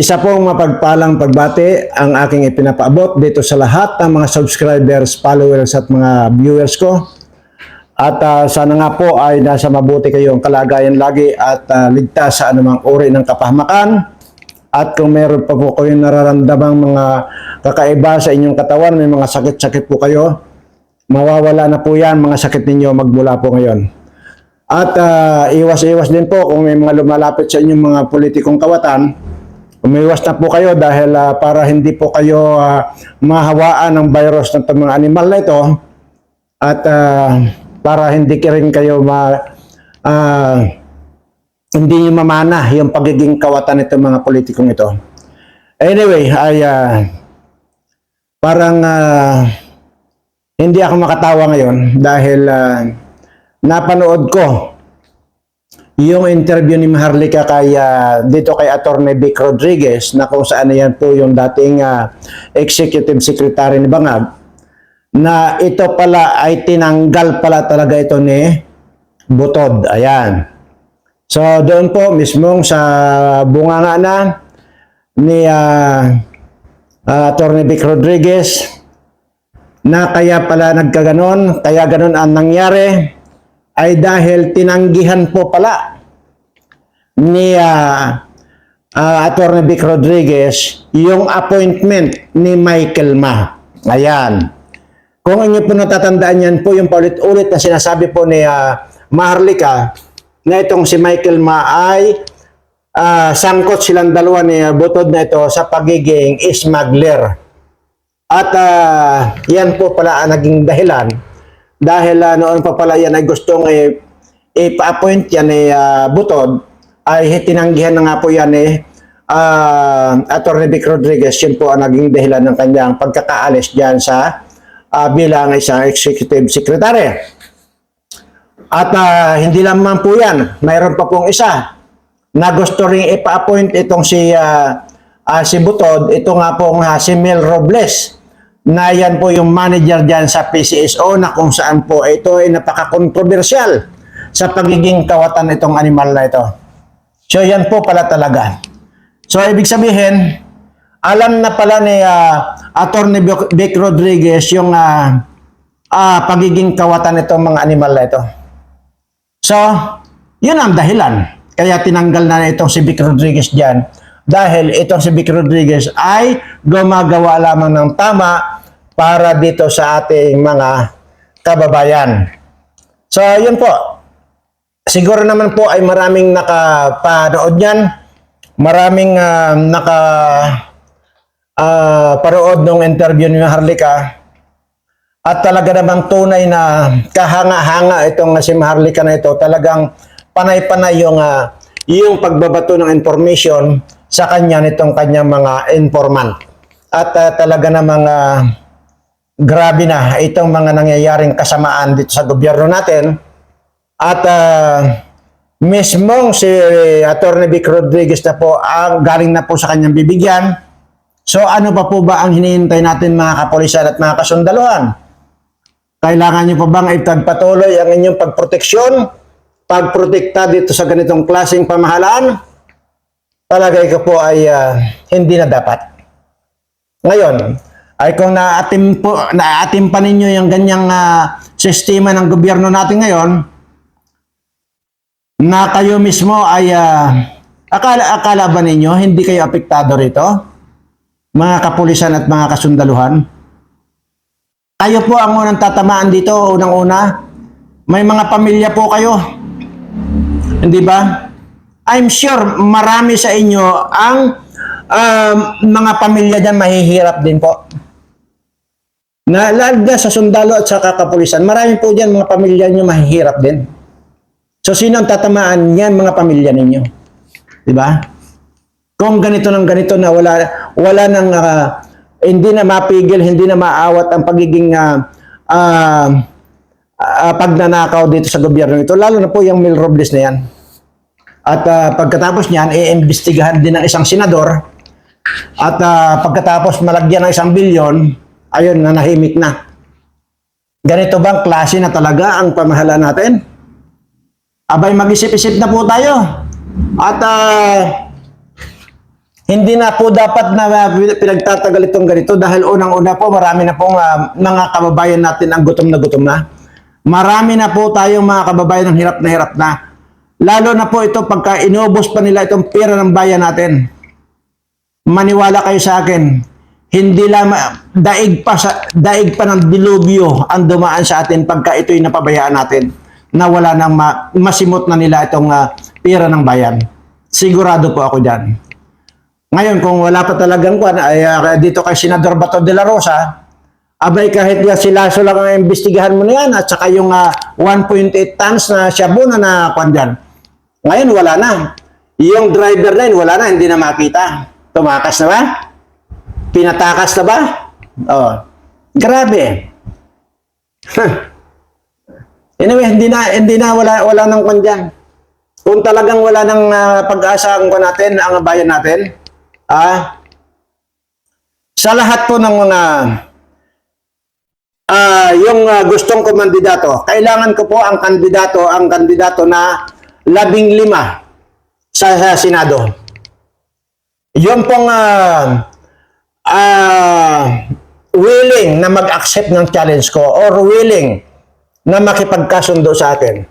Isa pong mapagpalang pagbati ang aking ipinapaabot dito sa lahat ng mga subscribers, followers at mga viewers ko. At ah, sana nga po ay nasa mabuti kayong kalagayan lagi at ah, ligtas sa anumang uri ng kapahamakan. At kung meron pa po kayong nararamdamang mga kakaiba sa inyong katawan, may mga sakit-sakit po kayo, mawawala na po yan mga sakit ninyo magmula po ngayon. At ah, iwas-iwas din po kung may mga lumalapit sa inyong mga politikong kawatan, umiwas na po kayo dahil ah, para hindi po kayo ah, mahawaan ng virus ng mga animal na ito at ah, para hindi ka rin kayo ma ah, hindi nyo mamana yung pagiging kawatan nitong mga politikong ito. Anyway, ay ah, parang ah, hindi ako makatawa ngayon dahil ah, napanood ko yung interview ni Maharlika kay ah, dito kay Attorney Vic Rodriguez na kung saan yan po yung dating ah, executive secretary ni Bangag na ito pala ay tinanggal pala talaga ito ni Butod. Ayan. So doon po mismong sa bunganga na ni ah, ah, Attorney Vic Rodriguez na kaya pala nagkaganon, kaya ganon ang nangyari ay dahil tinanggihan po pala ni uh, Attorney Vic Rodriguez yung appointment ni Michael Ma. Ayan. Kung inyo po natatandaan yan po yung paulit-ulit na sinasabi po ni ah, Maharlika na itong si Michael Ma ay ah, sangkot silang dalawa ni ah, Butod na ito sa pagiging smuggler. At ah, yan po pala ang naging dahilan dahil ah, noon pa pala yan ay gustong eh, ipa-appoint yan ni ah, Butod ay tinanggihan na nga po yan eh uh, Atty. Vic Rodriguez yun po ang naging dahilan ng kanyang pagkakaalis dyan sa ah, bilang isang executive secretary. At ah, hindi lamang po yan, mayroon pa pong isa na gusto rin ipa-appoint itong si ah, ah, si Butod, ito nga pong ah, si Mel Robles na yan po yung manager dyan sa PCSO na kung saan po ito ay napaka-controversial sa pagiging kawatan itong animal na ito. So yan po pala talaga. So ibig sabihin, alam na pala ni ah, Attorney Vic Rodriguez yung ah, ah, pagiging kawatan itong mga animal na ito. So, yun ang dahilan. Kaya tinanggal na itong si Vic Rodriguez dyan. Dahil itong si Vic Rodriguez ay gumagawa lamang ng tama para dito sa ating mga kababayan. So, yun po. Siguro naman po ay maraming nakapanood yan. Maraming ah, naka ah, parood ng interview ni Harlika. At talaga namang tunay na kahanga-hanga itong si Maharlika na ito. Talagang panay-panay yung, ah, yung pagbabato ng information sa kanya nitong kanyang mga informant. At ah, talaga namang ah, grabe na itong mga nangyayaring kasamaan dito sa gobyerno natin. At ah, mismong si Atty. Vic Rodriguez na po ang galing na po sa kanyang bibigyan. So ano pa po ba ang hinihintay natin mga kapulisan at mga kasundaluhan? Kailangan nyo pa bang ipagpatuloy ang inyong pagproteksyon? Pagprotekta dito sa ganitong klaseng pamahalaan? Palagay ko po ay ah, hindi na dapat. Ngayon, ay kung naatim, po, naatim pa ninyo yung ganyang ah, sistema ng gobyerno natin ngayon, na kayo mismo ay ah, akala, akala ba ninyo hindi kayo apektado rito? Mga kapulisan at mga kasundaluhan? Kayo po ang unang tatamaan dito, unang-una. May mga pamilya po kayo. Hindi ba? I'm sure marami sa inyo ang um, mga pamilya dyan mahihirap din po. Na, lalo sa sundalo at sa kakapulisan, marami po dyan mga pamilya nyo mahihirap din. So, sino ang tatamaan niyan mga pamilya ninyo? Di ba? Kung ganito ng ganito na wala, wala nang ah, hindi na mapigil, hindi na maawat ang pagiging ah, ah, ah, pagnanakaw dito sa gobyerno ito, lalo na po yung Mil Robles na yan. At ah, pagkatapos niyan, iimbestigahan din ng isang senador. At ah, pagkatapos malagyan ng isang bilyon, ayun, nanahimik na. Ganito bang klase na talaga ang pamahala natin? Abay, mag-isip-isip na po tayo. At ah, hindi na po dapat na uh, pinagtatagal itong ganito dahil unang-una po marami na pong uh, mga kababayan natin ang gutom na gutom na. Marami na po tayong mga kababayan ng hirap na hirap na. Lalo na po ito pagka inubos pa nila itong pera ng bayan natin. Maniwala kayo sa akin. Hindi lang daig pa sa daig pa ng dilubyo ang dumaan sa atin pagka ito'y napabayaan natin na wala nang ma- masimot na nila itong uh, pera ng bayan. Sigurado po ako diyan. Ngayon kung wala pa talagang kwan ay uh, dito kay Senador Bato de la Rosa, abay kahit nga si Lasso lang ang imbestigahan mo na yan at saka yung uh, 1.8 tons na shabu na na kwan dyan. Ngayon wala na. Yung driver na yun, wala na, hindi na makita. Tumakas na ba? Pinatakas na ba? Oh. Grabe. anyway, hindi na hindi na wala wala nang kwan dyan. Kung talagang wala nang uh, pag-asa ang kwan natin, ang bayan natin, ah, sa lahat po ng mga ah, yung ah, gustong kumandidato, kailangan ko po ang kandidato, ang kandidato na labing lima sa, sa Senado. Yung pong ah, ah, willing na mag-accept ng challenge ko or willing na makipagkasundo sa akin.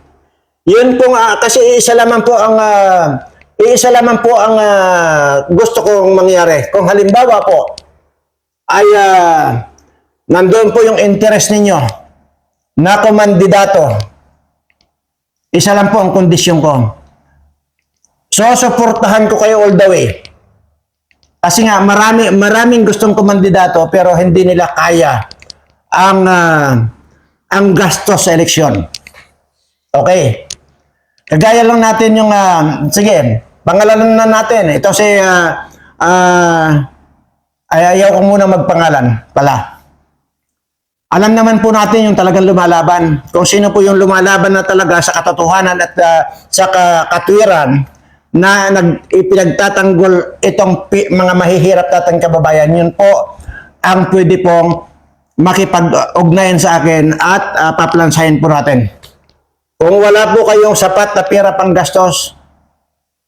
Yun pong ah, kasi isa lamang po ang ah, isa lamang po ang ah, gusto kong mangyari. Kung halimbawa po ay ah, nandoon po yung interest ninyo na kumandidato. Isa lang po ang kondisyon ko. So, suportahan ko kayo all the way. Kasi nga, marami, maraming gustong kumandidato pero hindi nila kaya ang, ah, ang gastos sa eleksyon. Okay. Kagaya lang natin yung, ah, sige, pangalanan na natin. Ito si, ah, ah, ay ayaw ko muna magpangalan pala. Alam naman po natin yung talagang lumalaban. Kung sino po yung lumalaban na talaga sa katotohanan at ah, sa ka- katwiran na nag ipinagtatanggol itong pi- mga mahihirap nating kababayan, yun po ang pwede pong makipag-ugnayan sa akin at uh, paplansahin po natin. Kung wala po kayong sapat na pera pang gastos,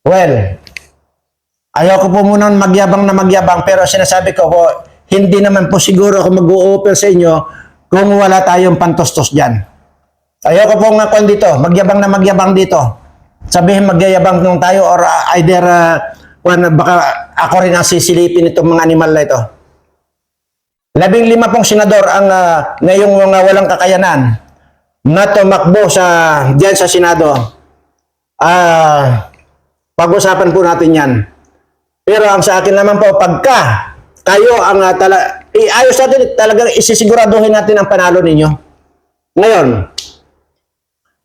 well, ayaw ko po muna magyabang na magyabang pero sinasabi ko po, hindi naman po siguro ako mag-o-offer sa inyo kung wala tayong pantostos dyan. Ayaw ko po nga kung dito, magyabang na magyabang dito. Sabihin magyayabang nung tayo or uh, either uh, baka ako rin ang sisilipin itong mga animal na ito. Labing lima pong senador ang uh, ngayong mga walang kakayanan na tumakbo sa diyan sa Senado. Ah, pag-usapan po natin 'yan. Pero ang sa akin naman po pagka kayo ang uh, tala iayos natin talagang isisiguraduhin natin ang panalo ninyo. Ngayon,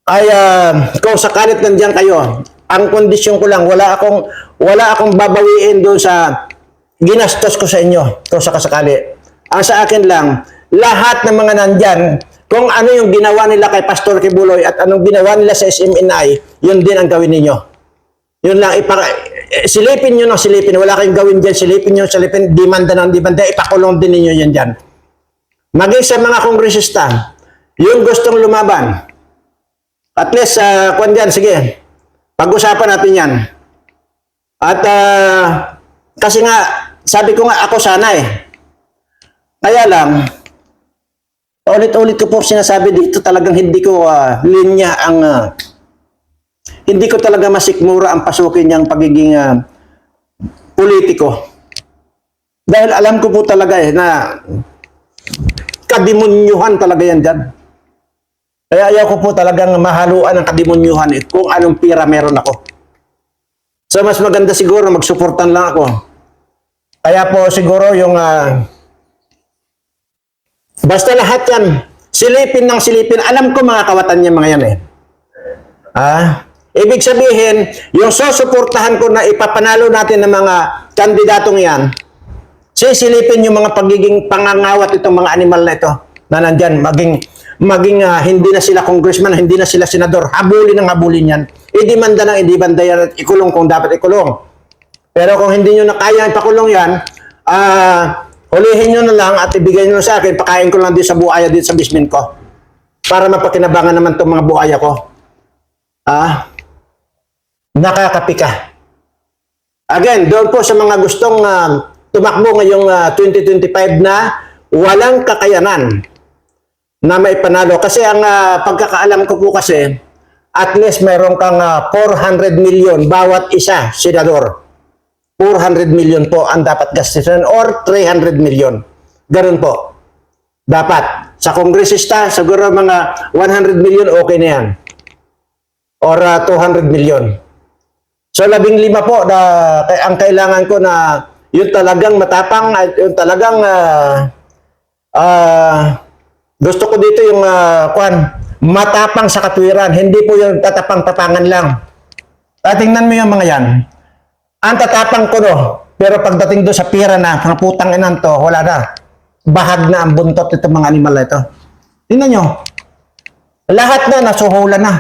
ay uh, kung sakalit nandiyan kayo, ang kondisyon ko lang wala akong wala akong babawiin doon sa ginastos ko sa inyo kung sakasakali. Ang sa akin lang, lahat ng mga nandyan, kung ano yung ginawa nila kay Pastor Kibuloy at anong ginawa nila sa SMNI, yun din ang gawin ninyo. Yun lang, ipaka, eh, silipin nyo ng silipin. Wala kayong gawin dyan, silipin nyo, silipin, demanda ng demanda, ipakulong din ninyo yan dyan. Maging sa mga kongresista, yung gustong lumaban, at least, uh, kwan dyan, sige, pag-usapan natin yan. At, ah, kasi nga, sabi ko nga, ako sana eh. Kaya lang, ulit-ulit ko po sinasabi dito, talagang hindi ko ah, linya ang, ah, hindi ko talaga masikmura ang pasukin niyang pagiging ah, politiko. Dahil alam ko po talaga eh, na kadimunyuhan talaga yan dyan. Kaya ayaw ko po talagang mahaluan ng kadimunyuhan eh, kung anong pira meron ako. So mas maganda siguro magsuportan lang ako. Kaya po siguro yung ah, basta lahat yan silipin ng silipin. Alam ko mga kawatan niya mga yan eh. Ah, ibig sabihin, yung susuportahan ko na ipapanalo natin ng mga kandidatong yan, sisilipin yung mga pagiging pangangawat itong mga animal na ito na nandyan, maging maging ah, hindi na sila congressman, hindi na sila senador, habulin ng habulin yan. Idimanda ng idimanda yan at ikulong kung dapat ikulong. Pero kung hindi nyo na kaya ipakulong yan, ah, hulihin nyo na lang at ibigay nyo sa akin, pakain ko lang din sa buhaya dito sa basement ko. Para mapakinabangan naman itong mga buhaya ko. Ah, nakakapika. Again, doon po sa mga gustong ah, tumakbo ngayong ah, 2025 na walang kakayanan na may panalo. Kasi ang ah, pagkakaalam ko po kasi, at least mayroon kang ah, 400 million bawat isa, senador. 400 million po ang dapat gastusin or 300 million. Ganun po. Dapat. Sa kongresista, siguro mga 100 million, okay na yan. Or ah, 200 million. So labing lima po na ang kailangan ko na yung talagang matapang at yung talagang ah, ah, gusto ko dito yung ah, kwan matapang sa katwiran hindi po yung tatapang-tapangan lang. At tingnan mo yung mga yan. Ang tatapang ko no, pero pagdating doon sa pira na, mga putang inan to, wala na. Bahag na ang buntot itong mga animal na ito. Tingnan nyo. Lahat na nasuhulan na.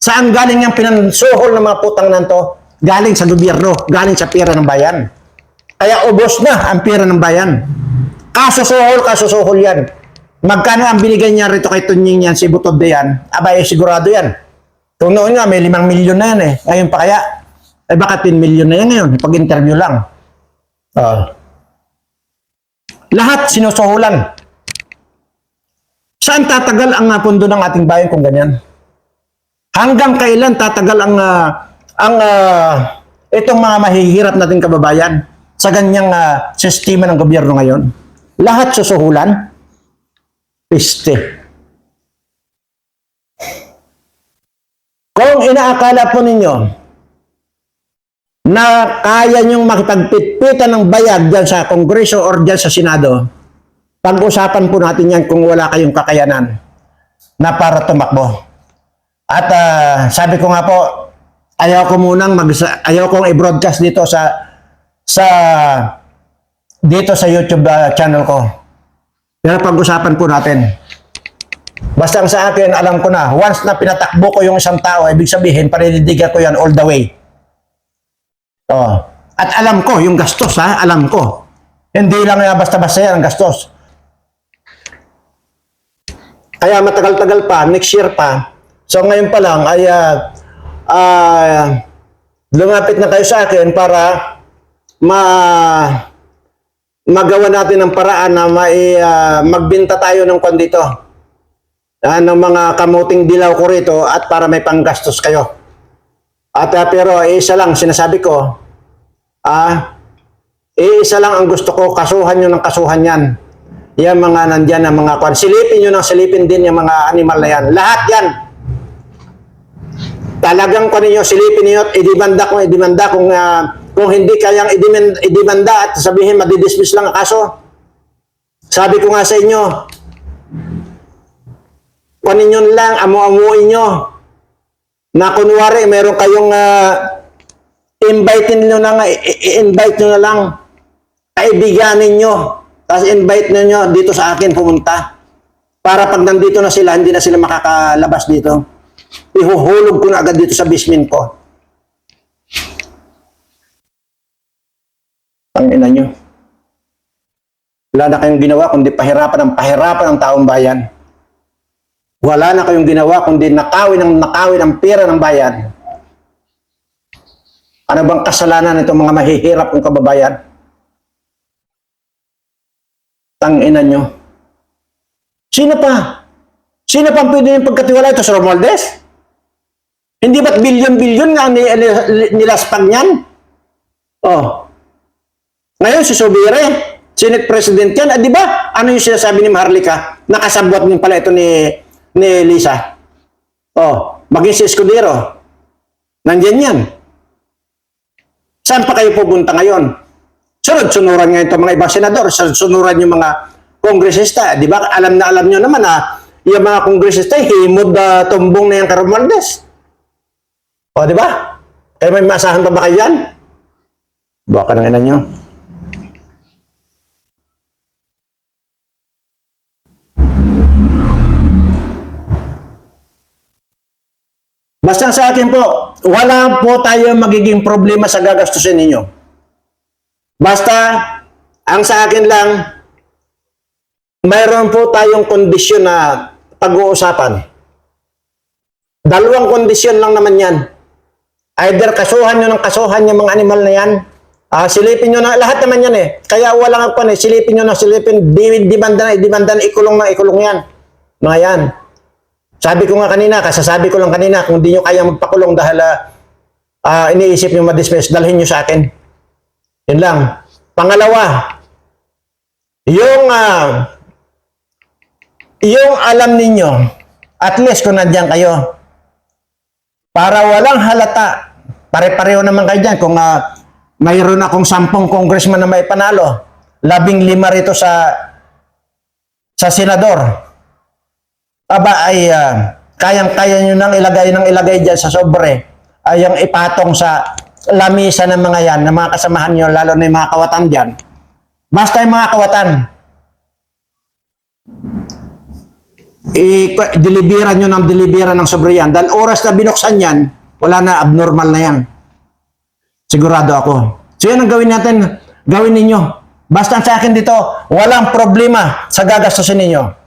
Saan galing yung pinansuhol ng mga putang nanto? Galing sa gobyerno, galing sa pera ng bayan. Kaya ubos na ang pera ng bayan. Kasusuhol, kasusuhol yan. Magkano ang binigay niya rito kay Tunying yan, si Butod na yan? Aba, eh, sigurado yan. Kung noon nga, may limang milyon na yan eh. Ngayon pa kaya? Eh baka 10 milyon na yan ngayon, pag interview lang. Ah. lahat sinusuhulan. Saan tatagal ang ah, pundo ng ating bayan kung ganyan? Hanggang kailan tatagal ang ah, ang ah, itong mga mahihirap nating kababayan sa ganyang ah, sistema ng gobyerno ngayon? Lahat susuhulan? Piste. Kung inaakala po ninyo na kaya niyong makipagpitpitan ng bayag dyan sa Kongreso or dyan sa Senado, pag-usapan po natin yan kung wala kayong kakayanan na para tumakbo. At ah, sabi ko nga po, ayaw ko munang mag ayaw kong i-broadcast dito sa sa dito sa YouTube ah, channel ko. Pero pag-usapan po natin. Basta sa akin, alam ko na, once na pinatakbo ko yung isang tao, ibig sabihin, paninindigan ko yan all the way. Oh. At alam ko, yung gastos ha, alam ko. Hindi lang yan basta-basta yan ang gastos. Kaya matagal-tagal pa, next year pa. So ngayon pa lang ay ah, ah, lumapit na kayo sa akin para ma magawa natin ng paraan na mai, ah, magbenta tayo ng kwan dito. Ah, ng mga kamuting dilaw ko rito at para may panggastos kayo. At ah, pero isa lang sinasabi ko, ah, isa lang ang gusto ko, kasuhan nyo ng kasuhan yan. Yan mga nandyan na mga kwan. Silipin nyo ng silipin din yung mga animal na yan. Lahat yan. Talagang kwan ninyo, silipin ninyo at idimanda kung idimanda kung ah, kung hindi kayang idimanda at sabihin madidismiss lang ang kaso. Sabi ko nga sa inyo, kunin nyo lang, amu-amuin nyo. Na kunwari, meron kayong uh, invite nyo na nga, invite nyo na lang. Kaibiganin nyo. Tapos invite nyo nyo dito sa akin pumunta. Para pag nandito na sila, hindi na sila makakalabas dito. Ihuhulog ko na agad dito sa basement ko. Tangina nyo. Wala na kayong ginawa kundi pahirapan ang pahirapan ng taong bayan. Wala na kayong ginawa kundi nakawin ng nakawin ang pera ng bayan. Ano bang kasalanan itong mga mahihirap kong kababayan? Tangina nyo. Sino pa? Sino pa ang pwede yung pagkatiwala ito? Si Romualdez? Hindi ba't bilyon-bilyon nga ni, ni, nilaspag niyan? Oh. Ngayon, si Subire, Senate President yan. Ah, di ba? Ano yung sinasabi ni Maharlika? Nakasabwat din pala ito ni, ni Lisa. Oh, maging si Escudero. Nandyan yan. Saan pa kayo pupunta ngayon? Sunod-sunuran ngayon itong mga ibang senador. Sunod-sunuran yung mga kongresista. Di ba? Alam na alam nyo naman na yung mga kongresista, himod na tumbong na yung Caromaldes. O, di ba? Kaya may masahan pa ba kayo yan? Baka nang ina nyo. Basta sa akin po, wala po tayo magiging problema sa gagastusin ninyo. Basta, ang sa akin lang, mayroon po tayong kondisyon na pag-uusapan. Dalawang kondisyon lang naman yan. Either kasuhan nyo ng kasuhan yung mga animal na yan. Ah, silipin nyo na, lahat naman yan eh. Kaya walang ako eh, silipin nyo na silipin, di, dimanda na, dimanda na, ikulong na, ikulong yan. Mga yan. Sabi ko nga kanina, kasasabi ko lang kanina, kung di nyo kaya magpakulong dahil ah, ah, iniisip nyo madismiss, dalhin nyo sa akin. Yun lang. Pangalawa, yung ah, yung alam ninyo, at least kung nandiyan kayo, para walang halata, pare-pareho naman kayo dyan. Kung ah, mayroon akong sampung congressman na may panalo, labing lima rito sa sa senador, aba ay ah, kayang-kaya nyo nang ilagay nang ilagay dyan sa sobre, ay yung ipatong sa lamisa ng mga yan, ng mga kasamahan nyo, lalo na yung mga kawatan dyan. Basta yung mga kawatan, i-deliveran nyo ng deliveran ng sobre yan. Dahil oras na binuksan yan, wala na, abnormal na yan. Sigurado ako. So yan ang gawin natin, gawin ninyo. Basta sa akin dito, walang problema sa gagastusin ninyo.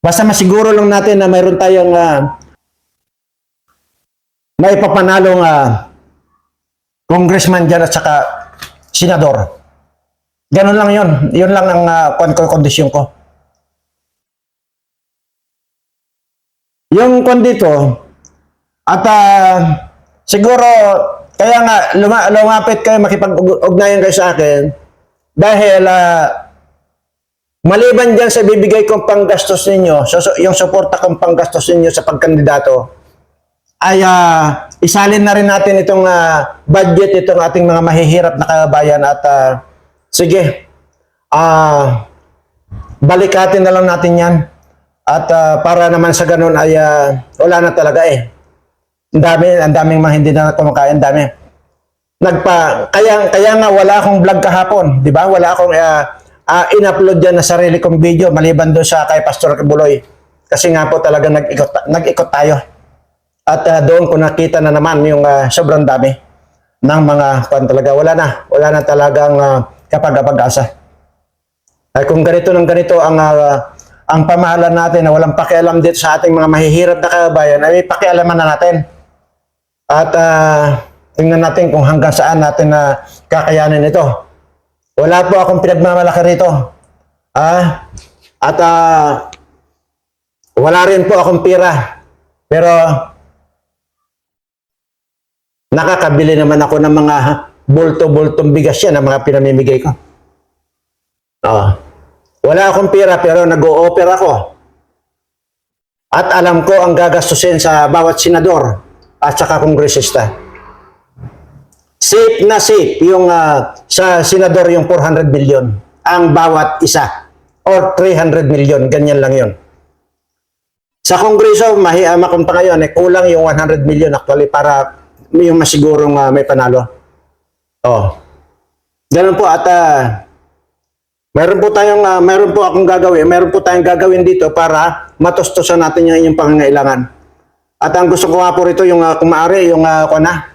Basta masiguro lang natin na mayroon tayong ah, may papanalong ah, congressman dyan at saka senador. Ganun lang yun. Yun lang ang uh, kondisyon ko. Yung kon dito, at ah, siguro, kaya nga, luma, lumapit kayo, makipag-ugnayan kayo sa akin, dahil ah, maliban dyan sa bibigay kong panggastos ninyo, yung suporta kong panggastos ninyo sa pagkandidato, ay ah, isalin na rin natin itong ah, budget, itong ating mga mahihirap na kabayan at ah, sige, ah, balikatin na lang natin yan. At ah, para naman sa ganun ay ah, wala na talaga eh. Ang dami, ang daming mga hindi na kumakain, dami. Nagpa, kaya, kaya nga wala akong vlog kahapon, di ba? Wala akong ah, ah, in-upload dyan na sarili kong video maliban doon sa kay Pastor Kibuloy. Kasi nga po talaga nag-ikot, nag-ikot tayo. At ah, doon ko nakita na naman yung ah, sobrang dami ng mga kwan talaga. Wala na. Wala na talagang uh, kapag-asa. Ay kung ganito ng ganito ang ah, ang pamahalaan natin na walang pakialam dito sa ating mga mahihirap na kabayan, ay pakialaman na natin. At ah, tingnan natin kung hanggang saan natin na kakayanin ito. Wala po akong pinagmamalaki rito. Ah, at ah, wala rin po akong pira. Pero nakakabili naman ako ng mga bulto-bultong bigas yan ng mga pinamimigay ko. Oo. Wala akong pera pero nag-o-offer ako. At alam ko ang gagastusin sa bawat senador at saka kongresista. Safe na safe yung ah, sa senador yung 400 billion ang bawat isa or 300 million ganyan lang yon. Sa kongreso mahi uh, makunta ngayon eh, kulang yung 100 million actually para yung masigurong ah, may panalo. Oh. Ganun po at ah, Meron po tayong uh, meron po akong gagawin, meron po tayong gagawin dito para matustusan natin yung inyong pangangailangan. At ang gusto ko nga po rito yung uh, kung yung uh, na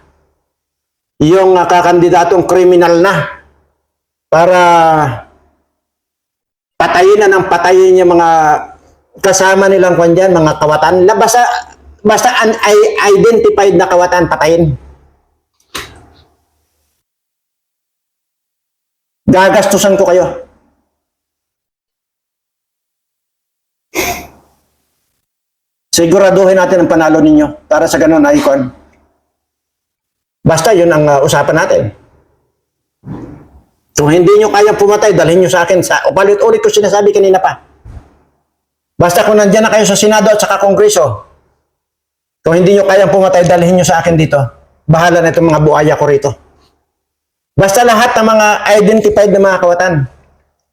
yung uh, kakandidatong kriminal na para patayin na ng patayin yung mga kasama nilang kwan dyan, mga kawatan. Basta, basta unidentified na kawatan, patayin. Gagastusan ko kayo. Siguraduhin natin ang panalo ninyo para sa ganun icon. Basta yun ang uh, usapan natin. Kung hindi nyo kayang pumatay, dalhin nyo sa akin. Sa, upalit-ulit ko sinasabi kanina pa. Basta kung nandyan na kayo sa Senado at saka Kongreso, kung hindi nyo kayang pumatay, dalhin nyo sa akin dito. Bahala na itong mga buhaya ko rito. Basta lahat ng mga identified na mga kawatan.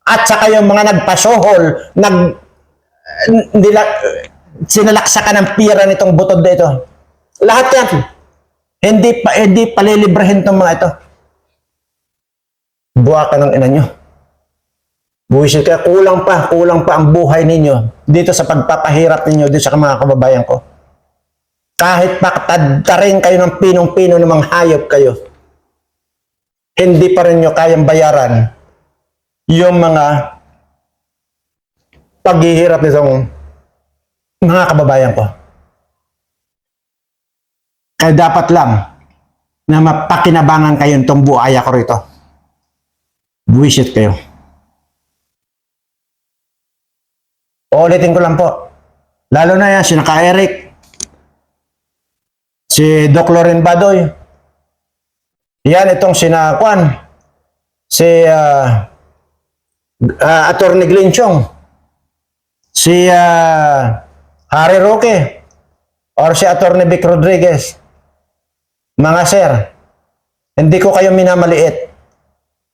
At saka yung mga nagpasohol, nag, nila, sinalaksakan ng pira nitong butod na ito. Lahat yan. Hindi pa, hindi palilibrahin itong mga ito. Buha ka ng ina nyo. Buwisit kaya kulang pa, kulang pa ang buhay ninyo dito sa pagpapahirap ninyo dito sa mga kababayan ko. Kahit pakatadtarin kayo ng pinong-pino ng mga hayop kayo, hindi pa rin nyo kayang bayaran yung mga paghihirap nitong mga kababayan ko. Kaya dapat lang na mapakinabangan kayo itong buhaya ko rito. Buwisit kayo. Uulitin ko lang po. Lalo na yan, si Naka Eric, si Doc Loren Badoy, yan itong sina Kwan, si uh, uh, Attorney Glenn Chong, si ah, Harry Roque, or si Attorney Vic Rodriguez. Mga sir, hindi ko kayo minamaliit.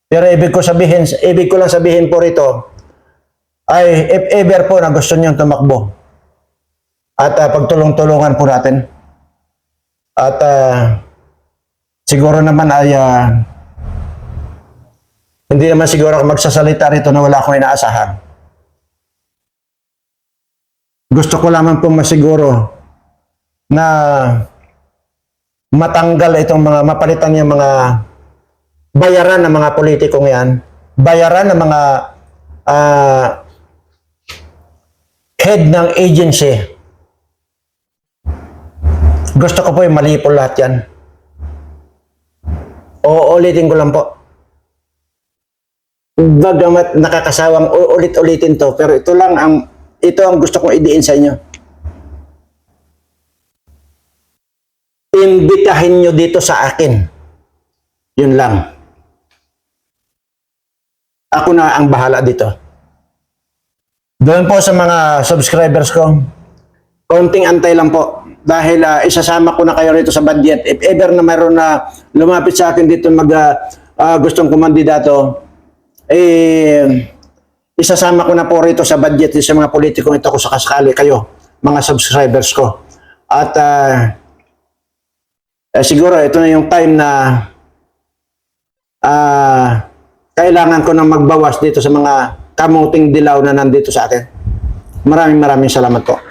Pero ibig ko sabihin, ibig ko lang sabihin po rito, ay if ever po na gusto niyong tumakbo at ah, pagtulong-tulungan po natin. At ah, siguro naman ay ah, hindi naman siguro ako magsasalita rito na wala akong inaasahan. Gusto ko lamang pong masiguro na matanggal itong mga mapalitan yung mga bayaran ng mga politikong yan, bayaran ng mga ah, head ng agency. Gusto ko po yung mali po lahat yan. O ulitin ko lang po. Bagamat nakakasawang ulit-ulitin to, pero ito lang ang ito ang gusto kong idiin sa inyo. Imbitahin nyo dito sa akin. Yun lang. Ako na ang bahala dito. Doon po sa mga subscribers ko, konting antay lang po. Dahil ah, isasama ko na kayo rito sa budget. If ever na mayroon na lumapit sa akin dito mag ah, ah, gustong kumandidato, eh, isasama ko na po rito sa budget sa mga politikong ito kung sakasakali kayo, mga subscribers ko. At ah, eh, siguro ito na yung time na ah, kailangan ko nang magbawas dito sa mga kamuting dilaw na nandito sa akin. Maraming maraming salamat po.